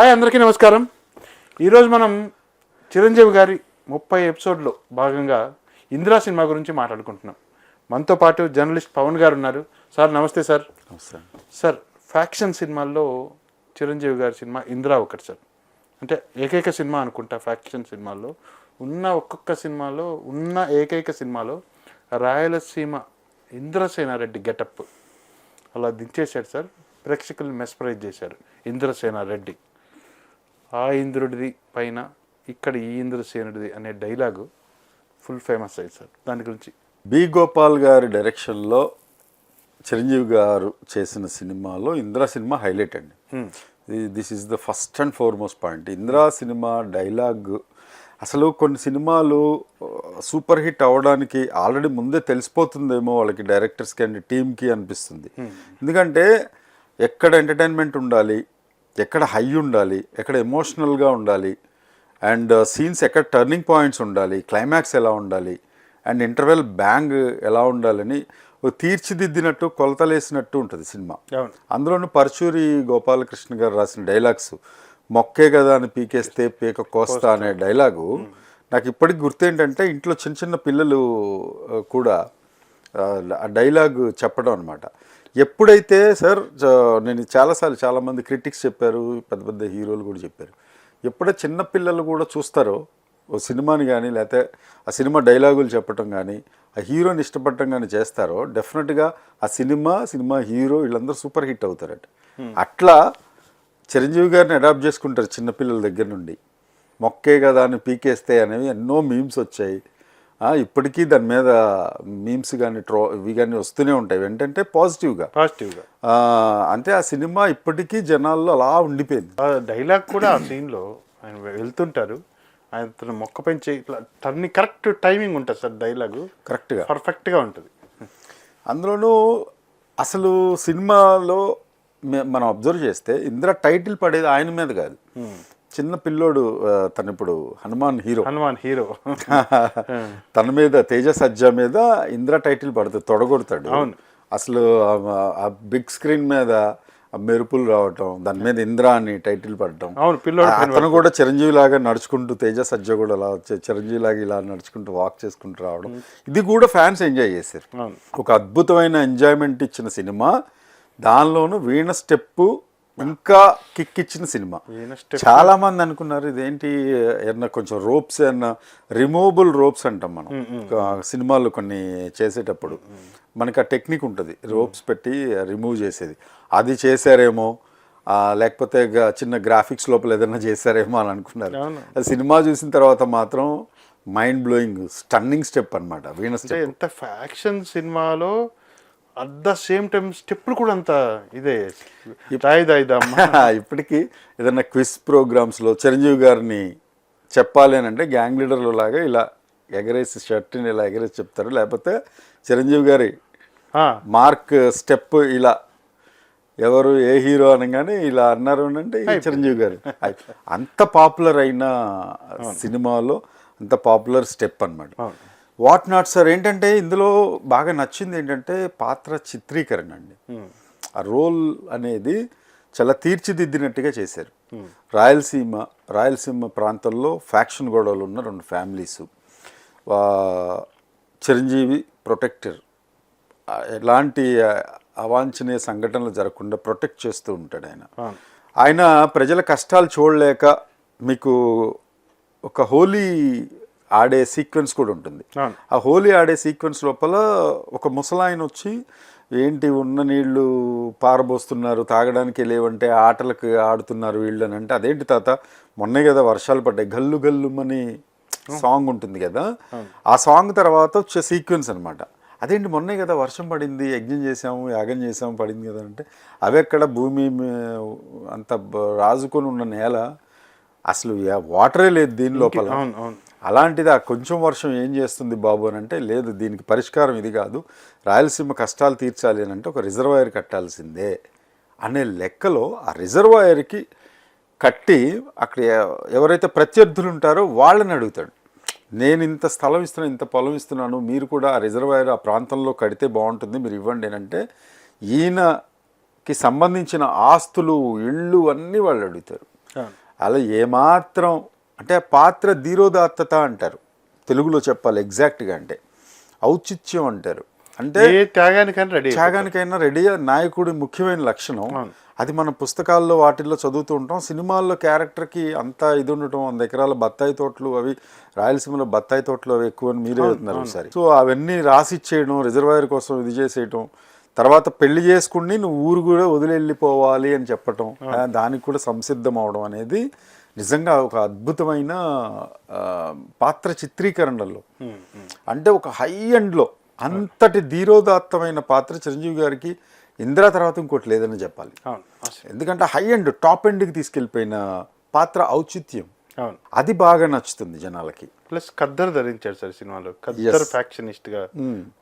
Hi అందరికీ నమస్కారం. ఈరోజు మనం చిరంజీవి గారి ముప్పై ఎపిసోడ్లో భాగంగా ఇందిరా సినిమా గురించి మాట్లాడుకుంటున్నాం. మనతో పాటు జర్నలిస్ట్ పవన్ గారు ఉన్నారు. సార్ నమస్తే సార్. సార్ ఫ్యాక్షన్ సినిమాల్లో చిరంజీవి గారి సినిమా ఇందిరా ఒకటి సార్. అంటే ఏకైక సినిమా అనుకుంటా ఫ్యాక్షన్ సినిమాల్లో. ఉన్న ఒక్కొక్క సినిమాలో ఉన్న ఏకైక సినిమాలో రాయలసీమ ఇంద్రసేనారెడ్డి గెటప్ అలా దించేశాడు సార్. ప్రేక్షకుల్ని మెస్పరైజ్ చేశారు ఇంద్రసేనారెడ్డి ఆ ఇంద్రుడిది పైన ఇక్కడ ఈ ఇంద్రసేనుడిది అనే డైలాగు ఫుల్ ఫేమస్ అయ్యింది సార్. దాని గురించి. బి. గోపాల్ గారి డైరెక్షన్లో చిరంజీవి గారు చేసిన సినిమాలో ఇందిరా సినిమా హైలైట్ అండి. This is the first and foremost point. Indira cinema dialogue అసలు కొన్ని సినిమాలు సూపర్ హిట్ అవ్వడానికి ఆల్రెడీ ముందే తెలిసిపోతుందేమో వాళ్ళకి డైరెక్టర్స్కి అండ్ టీమ్కి అనిపిస్తుంది. ఎందుకంటే ఎక్కడ ఎంటర్టైన్మెంట్ ఉండాలి ఎక్కడ హై ఉండాలి ఎక్కడ ఎమోషనల్గా ఉండాలి అండ్ సీన్స్ ఎక్కడ టర్నింగ్ పాయింట్స్ ఉండాలి క్లైమాక్స్ ఎలా ఉండాలి అండ్ ఇంటర్వెల్ బ్యాంగ్ ఎలా ఉండాలని తీర్చిదిద్దినట్టు కొలతలేసినట్టు ఉంటుంది సినిమా. అందులోనూ పరచూరి గోపాలకృష్ణ గారు రాసిన డైలాగ్స్ మొక్కే కదా అని పీకేస్తే పీక కోస్తా అనే డైలాగు నాకు ఇప్పటికి గుర్తేంటంటే ఇంట్లో చిన్న చిన్న పిల్లలు ఆ, కూడా ఆ, ఆ డైలాగ్ చెప్పడం అనమాట ఎప్పుడైతే సార్ నేను చాలాసార్లు చాలామంది క్రిటిక్స్ చెప్పారు పెద్ద పెద్ద హీరోలు కూడా చెప్పారు. ఎప్పుడైతే చిన్న పిల్లలు కూడా చూస్తారో ఓ సినిమాని కానీ లేకపోతే ఆ సినిమా డైలాగులు చెప్పటం కానీ ఆ హీరోని ఇష్టపడటం కానీ చేస్తారో డెఫినెట్గా ఆ సినిమా సినిమా హీరో వీళ్ళందరూ సూపర్ హిట్ అవుతారట. అట్లా చిరంజీవి గారిని అడాప్ట్ చేసుకుంటారు చిన్నపిల్లల దగ్గర నుండి. మొక్కే కదా అని పీకేస్తే అనేవి ఎన్నో మీమ్స్ వచ్చాయి. ఇప్పటికీ దాని మీద మీమ్స్ కానీ ట్రో ఇవి కానీ వస్తూనే ఉంటాయి. ఏంటంటే పాజిటివ్గా. పాజిటివ్గా. అంటే ఆ సినిమా ఇప్పటికీ జనాల్లో అలా ఉండిపోయింది. డైలాగ్ కూడా ఆ సీన్లో ఆయన వెళ్తుంటారు. ఆయన తన మొక్క పెంచి ఇట్లా టర్ని కరెక్ట్ టైమింగ్ ఉంటుంది సార్ డైలాగు. కరెక్ట్గా పర్ఫెక్ట్గా ఉంటుంది. అందులోనూ అసలు సినిమాలో మనం అబ్జర్వ్ చేస్తే ఇందిరా టైటిల్ పడేది ఆయన మీద కాదు. చిన్న పిల్లోడు తను ఇప్పుడు హనుమాన్ హీరో. హనుమాన్ హీరో. తన మీద తేజ సజ్జా మీద ఇందిరా టైటిల్ పడుతుంది తొడగొడతాడు. అవును. అసలు ఆ- బిగ్ స్క్రీన్ మీద ఆ మెరుపులు రావటం దాని మీద ఇంద్రా అని టైటిల్ పడటం. అవును పిల్లోడు అతను కూడా చిరంజీవి లాగా నడుచుకుంటూ తేజ సజ్జ కూడా అలా చిరంజీవి లాగా ఇలా నడుచుకుంటూ వాక్ చేసుకుంటూ రావడం. ఇది కూడా ఫ్యాన్స్ ఎంజాయ్ చేశారు. ఒక అద్భుతమైన ఎంజాయ్మెంట్ ఇచ్చిన సినిమా. దానిలోనూ వీణ స్టెప్ ఇంకా కిక్ ఇచ్చిన సినిమా. చాలా మంది అనుకున్నారు ఇదేంటి ఏమన్నా కొంచెం రోప్స్ ఏమన్నా రిమూవబుల్ రోప్స్ అంటాం మనం. సినిమాలు కొన్ని చేసేటప్పుడు మనకి ఆ టెక్నిక్ ఉంటుంది. రోప్స్ పెట్టి రిమూవ్ చేసేది. అది చేశారేమో లేకపోతే చిన్న గ్రాఫిక్స్ లోపల ఏదైనా చేశారేమో అని అనుకున్నారు. సినిమా చూసిన తర్వాత మాత్రం మైండ్ బ్లోయింగ్ స్టన్నింగ్ స్టెప్ అన్నమాట. వీణ ఎంత ఫ్యాక్షన్ సినిమాలో అట్ ద సేమ్ టైం స్టెప్పులు కూడా అంత ఇదే. ఇప్పటికీ ఏదైనా క్విజ్ ప్రోగ్రామ్స్లో చిరంజీవి గారిని చెప్పాలి అని అంటే గ్యాంగ్ లీడర్లు లాగా ఇలా ఎగరేసి షర్ట్ని ఇలా ఎగరేసి చెప్తారు. లేకపోతే చిరంజీవి గారి మార్క్ స్టెప్ ఇలా ఎవరు ఏ హీరో అనగానే ఇలా అన్నారు అని అంటే చిరంజీవి గారు. అంత పాపులర్ అయిన సినిమాలో అంత పాపులర్ స్టెప్ అన్నమాట. వాట్ నాట్ సార్ ఏంటంటే ఇందులో బాగా నచ్చింది ఏంటంటే పాత్ర చిత్రీకరణ అండి. ఆ రోల్ అనేది చాలా తీర్చిదిద్దినట్టుగా చేశారు. రాయలసీమ రాయలసీమ ప్రాంతంలో ఫ్యాక్షన్ గొడవలు ఉన్న రెండు ఫ్యామిలీస్. చిరంజీవి ప్రొటెక్టర్. ఎలాంటి అవాంఛనీయ సంఘటనలు జరగకుండా ప్రొటెక్ట్ చేస్తూ ఉంటాడు ఆయన. ఆయన ప్రజల కష్టాలు చూడలేక మీకు ఒక హోలీ ఆడే సీక్వెన్స్ కూడా ఉంటుంది. ఆ హోలీ ఆడే సీక్వెన్స్ లోపల ఒక ముసలాయన వచ్చి ఏంటి ఉన్న నీళ్ళు పారబోస్తున్నారు తాగడానికి లేవంటే ఆటలకు ఆడుతున్నారు వీళ్ళు అని అంటే అదేంటి తాత మొన్నే కదా వర్షాలు పడ్డాయి గల్లు గల్లుమని సాంగ్ ఉంటుంది కదా ఆ సాంగ్ తర్వాత వచ్చే సీక్వెన్స్ అన్నమాట. అదేంటి మొన్నే కదా వర్షం పడింది యజ్ఞం చేసాము యాగం చేసాము పడింది కదా అంటే అవి ఎక్కడ భూమి అంత రాజుకొని ఉన్న నేల అసలు వాటరే లేదు దీని లోపల. అలాంటిది ఆ కొంచెం వర్షం ఏం చేస్తుంది బాబు అని అంటే లేదు దీనికి పరిష్కారం ఇది కాదు. రాయలసీమ కష్టాలు తీర్చాలి అని అంటే ఒక రిజర్వాయర్ కట్టాల్సిందే అనే లెక్కలో ఆ రిజర్వాయర్కి కట్టి అక్కడ ఎవరైతే ప్రత్యర్థులు ఉంటారో వాళ్ళని అడుగుతాడు. నేను ఇంత స్థలం ఇస్తున్నాను ఇంత పొలం ఇస్తున్నాను మీరు కూడా ఆ రిజర్వాయర్ ఆ ప్రాంతంలో కడితే బాగుంటుంది మీరు ఇవ్వండి అని అంటే ఈయనకి సంబంధించిన ఆస్తులు ఇళ్ళు అన్నీ వాళ్ళు అడుగుతారు. అలా ఏమాత్రం అంటే పాత్ర ధీరోదాత్తత అంటారు. తెలుగులో చెప్పాలి ఎగ్జాక్ట్గా అంటే. ఔచిత్యం అంటారు. అంటే త్యాగానికైనా రెడీ త్యాగానికైనా రెడీ నాయకుడి ముఖ్యమైన లక్షణం. అది మన పుస్తకాల్లో వాటిల్లో చదువుతూ ఉంటాం. సినిమాల్లో క్యారెక్టర్కి అంత ఇది ఉండటం వంద ఎకరాల బత్తాయి తోటలు అవి రాయలసీమలో బత్తాయి తోటలు అవి ఎక్కువ అని మీరే చెప్తున్నారు ఒకసారి. సో అవన్నీ రాసిచ్చేయడం రిజర్వాయర్ కోసం ఇది చేసేయటం తర్వాత పెళ్ళి చేసుకుని నువ్వు ఊరు కూడా వదిలి వెళ్ళిపోవాలి అని చెప్పటం దానికి కూడా సంసిద్ధం అవడం అనేది నిజంగా ఒక అద్భుతమైన పాత్ర చిత్రీకరణలో. అంటే ఒక హై ఎండ్లో అంతటి ధీరోదాత్తమైన పాత్ర చిరంజీవి గారికి ఇందిరా తర్వాత ఇంకోటి లేదని చెప్పాలి. ఎందుకంటే హై ఎండ్ టాప్ ఎండ్కి తీసుకెళ్ళిపోయిన పాత్ర ఔచిత్యం. అవును. అది బాగా నచ్చుతుంది జనాలకి. ప్లస్ ఖద్దరు ధరించాడు సార్ సినిమాలో. ఖద్దరు ఫ్యాక్షనిస్ట్గా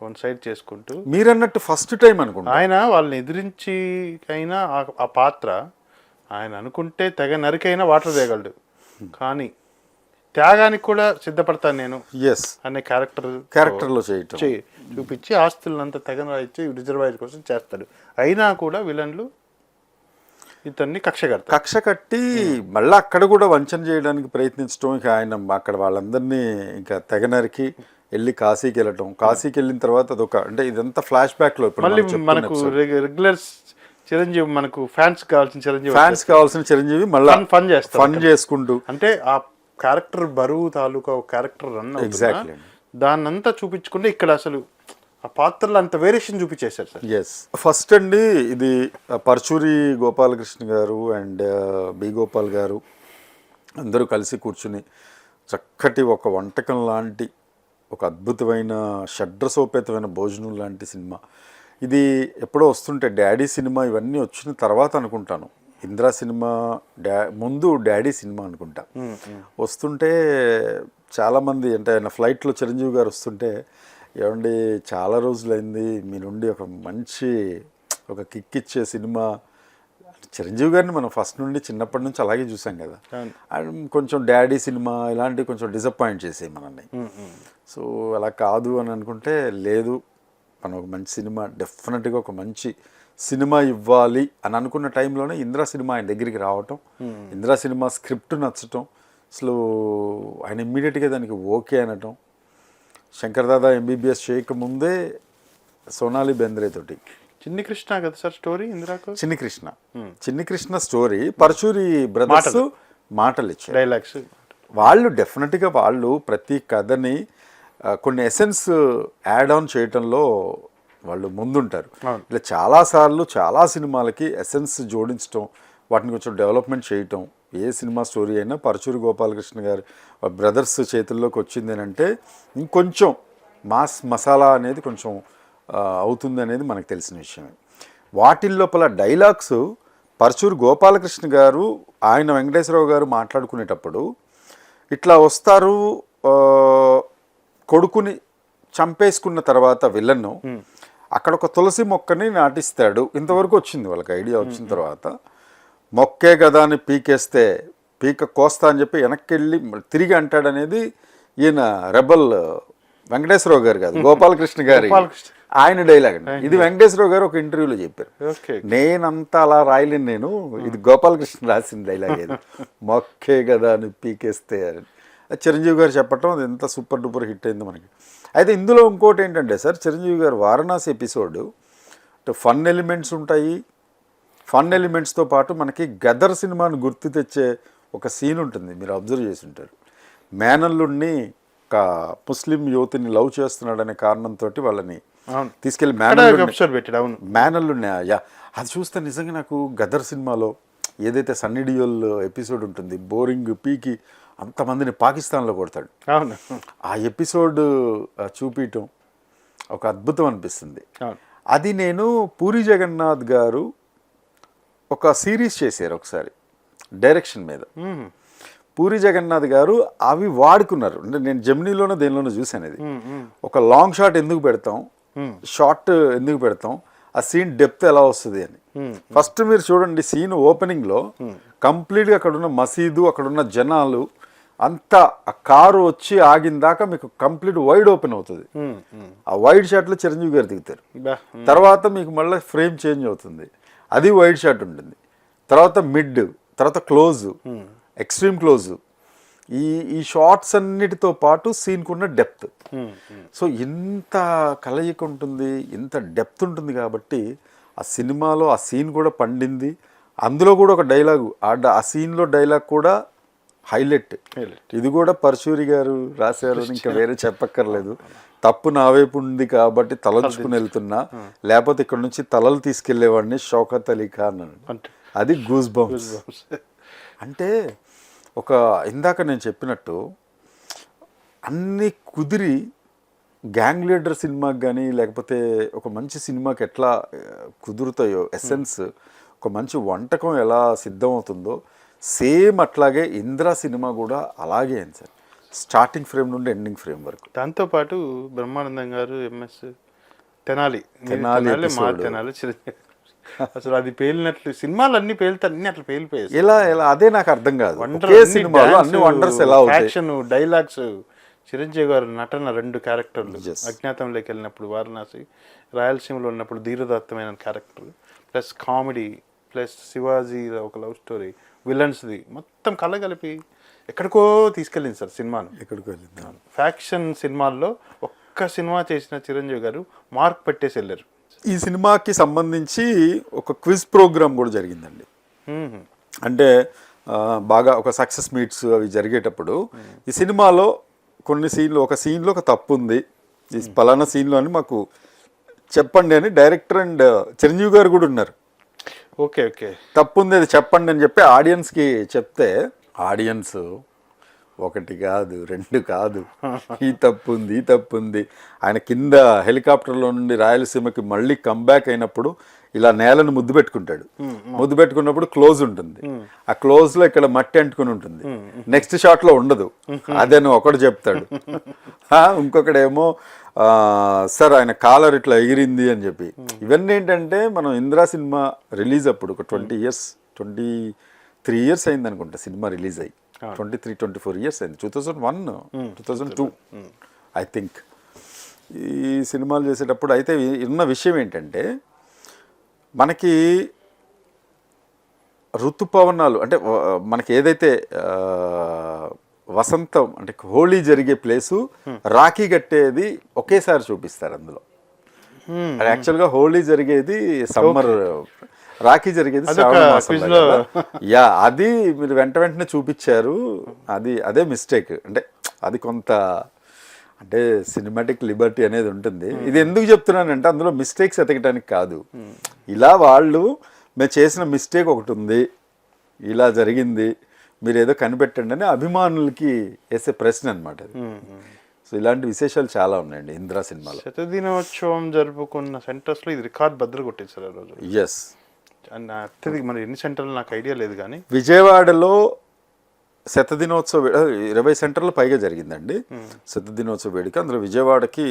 వన్ సైడ్ చేసుకుంటూ. మీరన్నట్టు ఫస్ట్ టైం అనుకుంటా. ఆయన వాళ్ళని ఎదిరించి అయినా ఆ పాత్ర ఆయన అనుకుంటే తెగ నరికైనా వాటర్ తేగలడు. కానీ త్యాగానికి కూడా సిద్ధపడతాను నేను ఎస్ అనే క్యారెక్టర్ క్యారెక్టర్లో చేయటం. చూపించి ఆస్తులంతా తెగ రాయించి రిజర్వాయర్ కోసం చేస్తాడు. అయినా కూడా విలన్లు ఇతన్ని కక్ష కడతారు. కక్ష కట్టి మళ్ళీ అక్కడ కూడా వంచన చేయడానికి ప్రయత్నించడం ఇక ఆయన అక్కడ వాళ్ళందరినీ ఇంకా తెగ నరికి వెళ్ళి కాశీకి వెళ్ళటం. కాశీకి వెళ్ళిన తర్వాత అదొక అంటే ఇదంతా ఫ్లాష్ బ్యాక్లో ఇప్పుడు మళ్ళీ మనం చెప్పుకున్న మనకు రెగ్యులర్ చిరంజీవి మనకు ఫ్యాన్స్ కావాల్సిన చిరంజీవి ఫ్యాన్స్ కావాల్సిన చిరంజీవి మళ్ళీ ఫన్ చేస్తారు ఫన్ చేసుకుంటూ. అంటే ఆ క్యారెక్టర్ బరువు తాలూకా ఒక క్యారెక్టర్ రన్ Exactly. దాన్నంతా చూపించుకుంటే ఇక్కడ అసలు ఆ పాత్రలో అంత వేరియేషన్ చూపించేశారు సార్. ఎస్ ఫస్ట్ అండి ఇది పరచూరి గోపాలకృష్ణ గారు అండ్ బి గోపాల్ గారు అందరూ కలిసి కూర్చుని చక్కటి ఒక వంటకం లాంటి ఒక అద్భుతమైన షడ్రసోపేతమైన భోజనం లాంటి సినిమా. ఇది ఎప్పుడో వస్తుంటే డాడీ సినిమా ఇవన్నీ వచ్చిన తర్వాత అనుకుంటాను. ఇందిరా సినిమా డా ముందు డాడీ సినిమా అనుకుంటా. వస్తుంటే చాలామంది అంటే ఆయన ఫ్లైట్లో చిరంజీవి గారు వస్తుంటే ఏమండి చాలా రోజులైంది మీ నుండి ఒక మంచి ఒక కిక్ ఇచ్చే సినిమా. చిరంజీవి గారిని మనం ఫస్ట్ నుండి చిన్నప్పటి నుంచి అలాగే చూసాం కదా. అండ్ కొంచెం డాడీ సినిమా ఇలాంటివి కొంచెం డిసప్పాయింట్ చేసాయి మనల్ని. సో అలా కాదు అని అనుకుంటే లేదు. మనం ఒక మంచి సినిమా డెఫినెట్గా ఒక మంచి సినిమా ఇవ్వాలి అని అనుకున్న టైంలోనే ఇందిరా సినిమా ఆయన దగ్గరికి రావటం ఇందిరా సినిమా స్క్రిప్ట్ నచ్చటం అసలు ఆయన ఇమ్మీడియట్గా దానికి ఓకే అనటం. శంకర్ దాదా ఎంబీబీఎస్ చేయకముందే సోనాలి బెంద్రే తోటి. చిన్ని కృష్ణ కదా sir story ఇందిరాకు? Chinni Krishna. Chinni Krishna story Paruchuri brothers మాటలు. ఇచ్చారు డైలాగ్స్. వాళ్ళు డెఫినెట్గా వాళ్ళు ప్రతి కథని కొన్ని ఎసెన్స్ యాడ్ ఆన్ చేయటంలో వాళ్ళు ముందుంటారు. ఇలా చాలాసార్లు చాలా సినిమాలకి ఎసెన్స్ జోడించటం వాటిని కొంచెం డెవలప్మెంట్ చేయటం ఏ సినిమా స్టోరీ అయినా పరచూరి గోపాలకృష్ణ గారి బ్రదర్స్ చేతుల్లోకి వచ్చింది అని అంటే ఇంకొంచెం మాస్ మసాలా అనేది కొంచెం అవుతుంది అనేది మనకు తెలిసిన విషయమే వాటి లోపల డైలాగ్స్ పరచూరు గోపాలకృష్ణ గారు ఆయన వెంకటేశ్వరరావు గారు మాట్లాడుకునేటప్పుడు ఇట్లా వస్తారు కొడుకుని చంపేసుకున్న తర్వాత విలన్ను అక్కడ ఒక తులసి మొక్కని నాటిస్తాడు. ఇంతవరకు వచ్చింది వాళ్ళకి ఐడియా వచ్చిన తర్వాత మొక్కే కదా అని పీకేస్తే పీక కోస్తా అని చెప్పి వెనక్కి వెళ్ళి తిరిగి అంటాడనేది ఈయన రెబల్ వెంకటేశ్వరరావు గారు కాదు గోపాలకృష్ణ గారి. ఆయన డైలాగ్ అండి. ఇది వెంకటేశ్వరరావు గారు ఒక ఇంటర్వ్యూలో చెప్పారు. ఓకే. నేనంతా అలా రాయలేను నేను ఇది గోపాలకృష్ణ రాసిన డైలాగ్ ఇది మొక్కే కదా అని పీకేస్తే అని. చిరంజీవి గారు చెప్పటం అది ఎంత సూపర్ డూపర్ హిట్ అయింది మనకి. అయితే ఇందులో ఇంకోటి ఏంటంటే sir Chiranjeevi garu Varanasi episode fun elements ఉంటాయి. ఫన్ ఎలిమెంట్స్తో పాటు మనకి గదర్ సినిమాను గుర్తు తెచ్చే ఒక సీన్ ఉంటుంది మీరు అబ్జర్వ్ చేసి ఉంటారు. మేనల్లుడిని ఒక ముస్లిం యువతిని లవ్ చేస్తున్నాడనే కారణంతో వాళ్ళని తీసుకెళ్ళి అక్కడ మేనల్లుడిని మేనల్లు యా అది చూస్తే నిజంగా నాకు గదర్ సినిమాలో ఏదైతే సన్నీ డియోల్ ఎపిసోడ్ ఉంటుంది బోరింగ్ పీకి అంతమందిని పాకిస్తాన్లో కొడతాడు. అవును. ఆ ఎపిసోడ్ చూపించటం ఒక అద్భుతం అనిపిస్తుంది. అది నేను పూరి జగన్నాథ్ గారు ఒక సిరీస్ చేశారు ఒకసారి డైరెక్షన్ మీద. పూరి జగన్నాథ్ గారు అవి వాడుకున్నారు. అంటే నేను జెమినీలోనో దేనిలోనో చూశాను ఇది. ఒక లాంగ్ షాట్ ఎందుకు పెడతాం. షార్ట్ ఎందుకు పెడతాం ఆ సీన్ డెప్త్ ఎలా వస్తుంది అని. ఫస్ట్ మీరు చూడండి సీన్ ఓపెనింగ్లో కంప్లీట్గా అక్కడ ఉన్న మసీదు అక్కడ ఉన్న జనాలు అంతా ఆ కారు వచ్చి ఆగిన దాకా మీకు కంప్లీట్ వైడ్ ఓపెన్ అవుతుంది. ఆ వైడ్ షాట్లో చిరంజీవి గారు దిగుతారు. తర్వాత మీకు మళ్ళీ ఫ్రేమ్ చేంజ్ అవుతుంది. అది వైడ్ షాట్ ఉంటుంది. తర్వాత మిడ్ తర్వాత క్లోజ్ ఎక్స్ట్రీమ్ క్లోజ్. ఈ ఈ షార్ట్స్ అన్నిటితో పాటు సీన్కున్న డెప్త్. సో ఇంత కలయిక ఉంటుంది ఇంత డెప్త్ ఉంటుంది కాబట్టి ఆ సినిమాలో ఆ సీన్ కూడా పండింది. అందులో కూడా ఒక డైలాగు ఆ సీన్లో డైలాగ్ కూడా హైలైట్. ఇది కూడా పరశూరి గారు రాశారు అని ఇంకా వేరే చెప్పక్కర్లేదు. తప్పు నా వైపు ఉంది కాబట్టి తలంచుకుని వెళ్తున్నా. లేకపోతే ఇక్కడ నుంచి తలలు తీసుకెళ్ళేవాడిని షౌకత్ అలీ ఖాన్ అది గూస్ బంప్స్ అంటే ఒక ఇందాక నేను చెప్పినట్టు అన్ని కుదిరి గ్యాంగ్ లీడర్ సినిమాకి కానీ లేకపోతే ఒక మంచి సినిమాకి ఎట్లా కుదురుతాయో ఎసెన్స్ ఒక మంచి వంటకం ఎలా సిద్ధమవుతుందో సేమ్ అట్లాగే ఇంద్ర సినిమా కూడా అలాగే అయింది సార్. స్టార్టింగ్ ఫ్రేమ్ నుండి ఎండింగ్ ఫ్రేమ్ వరకు. దాంతోపాటు బ్రహ్మానందం గారు ఎంఎస్ తెనాలి. తెనాలి తెనాలి మా. తెనాలి అసలు అది పేలినట్లు సినిమాలు అన్ని పేలితే అన్ని అట్లా పేలిపోయాయి ఎలా ఎలా అదే నాకు అర్థం కాదు. సినిమాలో అన్ని వండర్స్ ఎలా యాక్షన్ డైలాగ్స్ చిరంజీవి గారు నటన రెండు క్యారెక్టర్లు. అజ్ఞాతంలోకి వెళ్ళినప్పుడు వారణాసి రాయలసీమలో ఉన్నప్పుడు ధీరదత్తమైన character plus comedy plus Shivaji ఒక లవ్ స్టోరీ విలన్స్ది. మొత్తం కలగలిపి ఎక్కడికో తీసుకెళ్ళింది సార్ సినిమాను. ఎక్కడికి వెళ్ళింది. ఫ్యాక్షన్ సినిమాల్లో ఒక్క సినిమా చేసిన చిరంజీవి గారు మార్క్ పెట్టేసి వెళ్ళారు. ఈ సినిమాకి సంబంధించి ఒక క్విజ్ ప్రోగ్రామ్ కూడా జరిగిందండి. అంటే బాగా ఒక సక్సెస్ మీట్స్ అవి జరిగేటప్పుడు ఈ సినిమాలో కొన్ని సీన్లు ఒక సీన్లో ఒక తప్పు ఉంది ఈ పలానా సీన్లో అని మాకు చెప్పండి అని డైరెక్టర్ అండ్ చిరంజీవి గారు కూడా ఉన్నారు. Okay okay. తప్పు ఉంది అది చెప్పండి అని చెప్పి ఆడియన్స్కి చెప్తే ఆడియన్స్ ఒకటి కాదు రెండు కాదు. ఈ తప్పు ఉంది ఈ తప్పు ఉంది ఆయన కింద హెలికాప్టర్లో నుండి రాయలసీమకి మళ్ళీ కంబ్యాక్ అయినప్పుడు ఇలా నేలను ముద్దు పెట్టుకుంటాడు. ముద్దు పెట్టుకున్నప్పుడు క్లోజ్ ఉంటుంది. ఆ క్లోజ్లో ఇక్కడ మట్టి అంటుకుని ఉంటుంది. నెక్స్ట్ షాట్లో ఉండదు. అదే నువ్వు ఒకడు చెప్తాడు. ఇంకొకడేమో సార్ ఆయన కాలర్ ఇట్లా ఎగిరింది అని చెప్పి. ఇవన్నీ ఏంటంటే మనం ఇందిరా సినిమా రిలీజ్ అప్పుడు ఒక twenty years twenty three years అయింది అనుకుంటా సినిమా రిలీజ్ అయ్యి. Twenty three twenty four years అయింది. Two thousand one two thousand two I think. ఈ సినిమాలు చేసేటప్పుడు అయితే ఉన్న విషయం ఏంటంటే మనకి ఋతుపవనాలు అంటే మనకి ఏదైతే వసంతం అంటే హోళీ జరిగే ప్లేసు రాఖీ కట్టేది ఒకేసారి చూపిస్తారు అందులో. యాక్చువల్గా హోళీ జరిగేది సమ్మర్ రాఖీ జరిగేది. యా అది మీరు వెంట వెంటనే చూపించారు. అది అదే మిస్టేక్ అంటే అది కొంత అంటే సినిమాటిక్ లిబర్టీ అనేది ఉంటుంది. ఇది ఎందుకు చెప్తున్నానంటే అందులో మిస్టేక్స్ ఎతకడానికి కాదు. ఇలా వాళ్ళు మేము చేసిన మిస్టేక్ ఒకటి ఉంది. ఇలా జరిగింది. మీరు ఏదో కనిపెట్టండి అని అభిమానులకి వేసే ప్రశ్న అనమాట అది. సో ఇలాంటి విశేషాలు చాలా ఉన్నాయండి ఇందిరా సినిమాలో. శతదినోత్సవం జరుపుకున్న సెంటర్స్లో ఇది రికార్డ్ బద్దలు కొట్టేశారు ఆ రోజు. ఎస్ అత్యధిక మరి ఎన్ని సెంటర్లు నాకు ఐడియా లేదు కానీ. విజయవాడలో శతదినోత్సవ ఇరవై సెంటర్లు పైగా జరిగిందండి. శతదినోత్సవ వేడుక. అందులో విజయవాడకి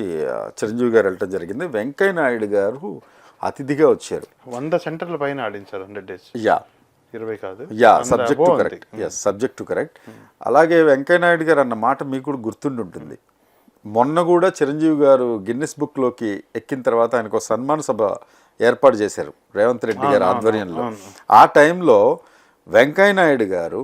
చిరంజీవి గారు వెళ్ళటం జరిగింది. వెంకయ్య నాయుడు గారు అతిథిగా వచ్చారు. వంద సెంటర్ల పైన ఆడించారు హండ్రెడ్ డేస్ యా. ఇరవై కాదు. యా వంద subject. Correct yes subject correct అలాగే వెంకయ్య నాయుడు గారు అన్న మాట మీకు కూడా గుర్తుండి ఉంటుంది మొన్న కూడా చిరంజీవి గారు గిన్నిస్ బుక్లోకి ఎక్కిన తర్వాత ఆయనకు ఒక సన్మాన సభ ఏర్పాటు చేశారు రేవంత్ రెడ్డి గారి ఆధ్వర్యంలో. ఆ టైంలో వెంకయ్య నాయుడు గారు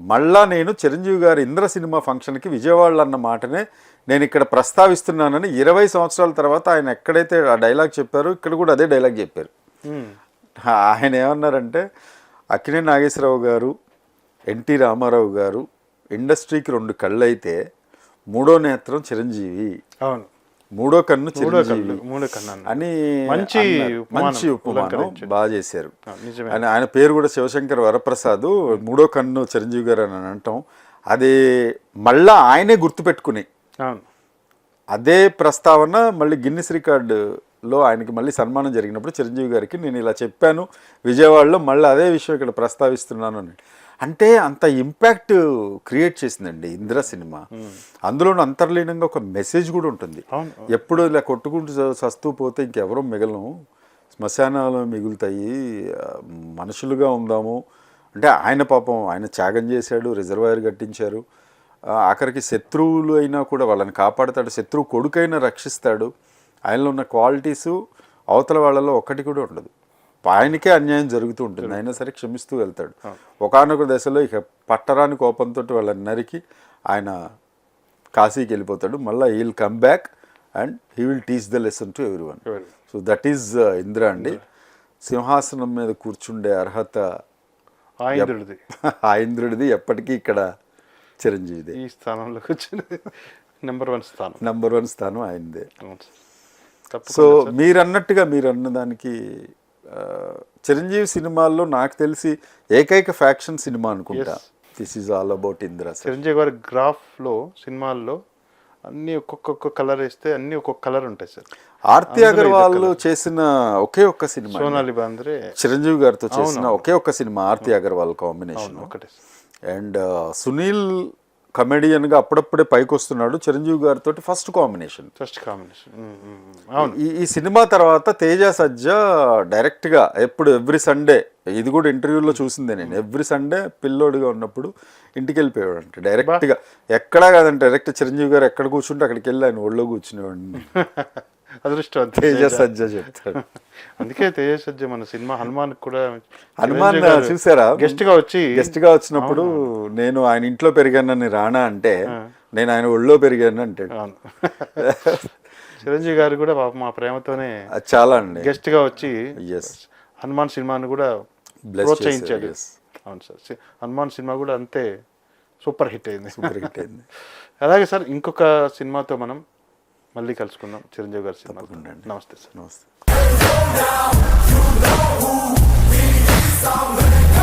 మళ్ళా నేను చిరంజీవి గారి ఇంద్ర సినిమా ఫంక్షన్కి విజయవాడలో అన్న మాటనే నేను ఇక్కడ ప్రస్తావిస్తున్నానని ఇరవై సంవత్సరాల తర్వాత ఆయన ఎక్కడైతే ఆ డైలాగ్ చెప్పారో ఇక్కడ కూడా అదే డైలాగ్ చెప్పారు. ఆయన ఏమన్నారంటే అక్కినే నాగేశ్వరరావు గారు ఎన్టీ రామారావు గారు ఇండస్ట్రీకి రెండు కళ్ళు అయితే మూడో నేత్రం చిరంజీవి. అవును. మూడో కన్ను చిరంజీవి. మూడో కన్నా అని మంచి మంచి ఉపమానం. బాగా చేశారు. ఆయన ఆయన పేరు కూడా శివశంకర్ వరప్రసాద్ మూడో కన్ను చిరంజీవి గారు అని అంటాం. అది మళ్ళా ఆయనే గుర్తుపెట్టుకుని అవును. అదే ప్రస్తావన మళ్ళీ గిన్నిస్ రికార్డులో ఆయనకి మళ్ళీ సన్మానం జరిగినప్పుడు చిరంజీవి గారికి నేను ఇలా చెప్పాను. విజయవాడలో మళ్ళీ అదే విషయం ఇక్కడ ప్రస్తావిస్తున్నాను అని. అంటే అంత ఇంపాక్ట్ క్రియేట్ చేసిందండి ఇందిర సినిమా. అందులోనూ అంతర్లీనంగా ఒక మెసేజ్ కూడా ఉంటుంది. ఎప్పుడు ఇలా కొట్టుకుంటూ చస్తూ పోతే ఇంకెవరూ మిగలం శ్మశానాలు మిగులుతాయి. మనుషులుగా ఉందాము. అంటే ఆయన పాపం ఆయన త్యాగం చేశాడు రిజర్వాయర్ కట్టించారు. ఆఖరికి శత్రువులు అయినా కూడా వాళ్ళని కాపాడుతాడు శత్రువు కొడుకైనా రక్షిస్తాడు. ఆయనలో ఉన్న క్వాలిటీసు అవతల వాళ్ళలో ఒక్కటి కూడా ఉండదు. ఆయనకే అన్యాయం జరుగుతూ ఉంటుంది. అయినా సరే క్షమిస్తూ వెళ్తాడు. ఒకానొక దశలో ఇక పట్టరాని కోపంతో వాళ్ళని నరికి ఆయన కాశీకి వెళ్ళిపోతాడు. మళ్ళీ he'll come back and he will teach the lesson to everyone. So that is Indra అండి. సింహాసనం మీద కూర్చుండే అర్హత ఆ ఇంద్రుడిది. ఆ ఇంద్రుడిది ఎప్పటికీ ఇక్కడ చిరంజీవిదే. ఈ స్థానంలోకి వచ్చిన నెంబర్ వన్ స్థానం. నంబర్ వన్ స్థానం ఆయనదే. సో మీరు అన్నట్టుగా మీరు అన్నదానికి చిరంజీవి సినిమాల్లో నాకు తెలిసి ఏకైక ఫ్యాక్షన్ సినిమా అనుకుంటా. This is all about Indra Chiranjeevi garu గ్రాఫ్లో సినిమాల్లో అన్ని ఒక్కొక్క కలర్ వేస్తే అన్ని ఒక్కొక్క కలర్ ఉంటాయి సార్. ఆర్తి అగర్వాల్ చేసిన ఒకే ఒక్క సినిమా. సోనాలి బాంద్రే. చిరంజీవి గారితో చేసిన ఒకే ఒక్క సినిమా ఆర్తి అగర్వాల్ కాంబినేషన్. ఒకటే అండ్ సునీల్ కమెడియన్గా అప్పుడప్పుడే పైకి వస్తున్నాడు చిరంజీవి గారితో ఫస్ట్ కాంబినేషన్. First combination. అవును. ఈ ఈ సినిమా తర్వాత తేజ సజ్జ డైరెక్ట్గా ఎప్పుడు ఎవ్రీ సండే ఇది కూడా ఇంటర్వ్యూలో చూసిందే నేను. ఎవ్రీ సండే పిల్లోడిగా ఉన్నప్పుడు ఇంటికి వెళ్ళిపోయాడు అంటే డైరెక్ట్గా ఎక్కడా కాదంటే డైరెక్ట్ చిరంజీవి గారు ఎక్కడ కూర్చుంటే అక్కడికి వెళ్ళి ఆయన ఒళ్ళో కూర్చునేవాడిని. అదృష్టం తేజ సజ్జ చెప్తాడు. అందుకే తేజ సజ్జ మన సినిమా హనుమాన్ కూడా హనుమాన్ చూసారా? గెస్ట్గా వచ్చి గెస్ట్గా వచ్చినప్పుడు నేను ఆయన ఇంట్లో పెరిగానని రానా అంటే నేను ఆయన ఒళ్ళో పెరిగాను అంటాడు. అవును. చిరంజీవి గారు కూడా పాప మా ప్రేమతోనే చాలా అండి. గెస్ట్గా వచ్చి హనుమాన్ సినిమాను కూడా ప్రోత్సహించాడు. అవును సార్. హనుమాన్ సినిమా కూడా అంతే సూపర్ హిట్ అయింది. సూపర్ హిట్ అయింది. అలాగే సార్ ఇంకొక సినిమాతో మనం మళ్ళీ కలుసుకుందాం. చిరంజీవి గారి సినిమా నమస్తే సార్. నమస్తే.